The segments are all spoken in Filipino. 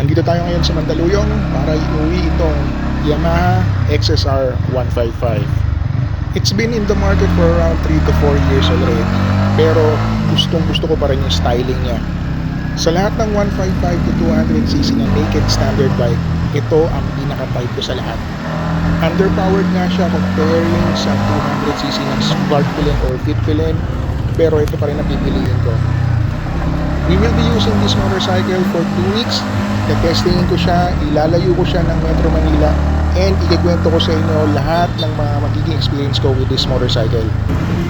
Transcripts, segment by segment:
Nandito tayo ngayon sa Mandaluyong para iuwi itong Yamaha XSR 155. It's been in the market for around 3 to 4 years already. Pero gustong gusto ko pa rin yung styling niya. Sa lahat ng 155 to 200cc na naked standard bike, ito ang pinaka-type ko sa lahat. Underpowered nga siya comparing sa 200cc ng Sparkvillian or Fitvillian, pero ito pa rin ang pipiliin ko. We will be using this motorcycle for 2 weeks. Tetestingin ko siya, ilalayo ko siya ng Metro Manila, and ikikwento ko sa inyo lahat ng mga magiging experience ko with this motorcycle.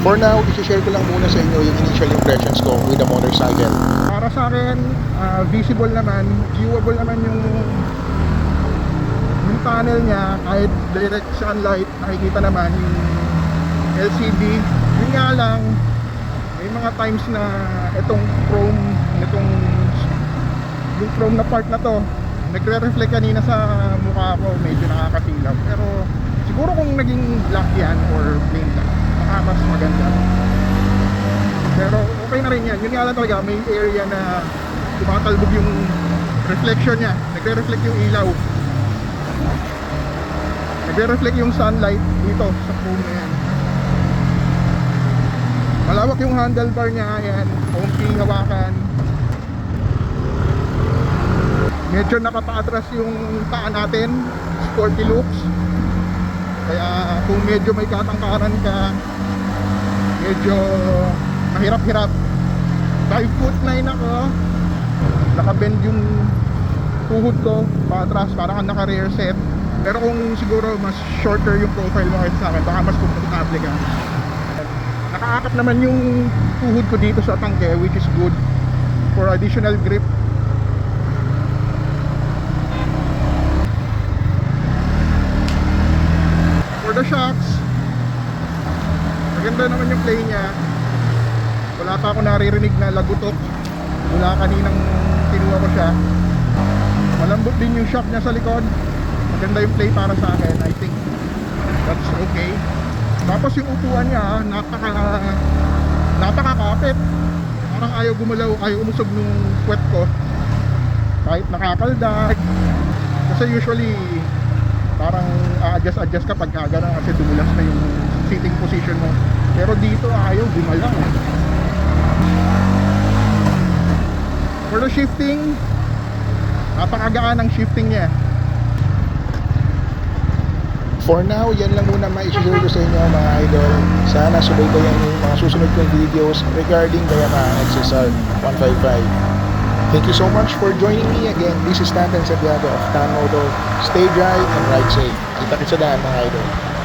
For now, i-share ko lang muna sa inyo yung initial impressions ko with the motorcycle. Para sa akin, ah, visible naman, viewable naman yung yung tunnel niya kahit direct sunlight nakikita naman yung LCD yun nga lang may mga times na itong chrome itong yung chrome na part na to nagre-reflect kanina sa mukha ko medyo nakakasilaw. Pero siguro kung naging black yan or plain lang baka mas maganda. Pero okay na rin yan. Yun nga lang talaga may area na tumatalbog yung reflection niya. Nagre-reflect yung ilaw. Nagre-reflect yung sunlight dito sa chrome na yan. Malawak yung handlebar niya yan konting hawakan medyo nakapa-atras yung paa natin sporty looks. Kaya kung medyo may katangkaran ka medyo mahirap-hirap. 5 foot 9 ako. Nakabend yung tuhod ko pa-atras parang naka rear set. Pero kung siguro mas shorter yung profile mo kahit sa akin baka mas komportable ka. Nakaakap naman yung tuhod ko dito sa tangke which is good for additional grip for the shocks. Maganda naman yung play niya. Wala pa ako naririnig na lagutok. Mula kaninang kinuha ko siya. Malambot din yung shock niya sa likod. Maganda yung play para sa akin I think. That's okay. Tapos yung upuan niya ah, napaka napakakapit. Parang ayaw gumalaw ayaw umusog nung puwet ko. Kahit nakakaldag. Kasi usually parang a-adjust adjust ka pag gano'n kasi dumulas na yung sitting position mo pero dito ayaw gumalaw for the shifting napakagaan ng shifting niya For now, yan lang muna ma-share ko sa inyo mga idol. Sana subaybayan niyo yung mga susunod kong videos regarding the Yamaha XSR 155. Thank you so much for joining me again. This is Tantan Santiago of Tan Moto. Stay dry and ride safe. Kita kita daan mga idol.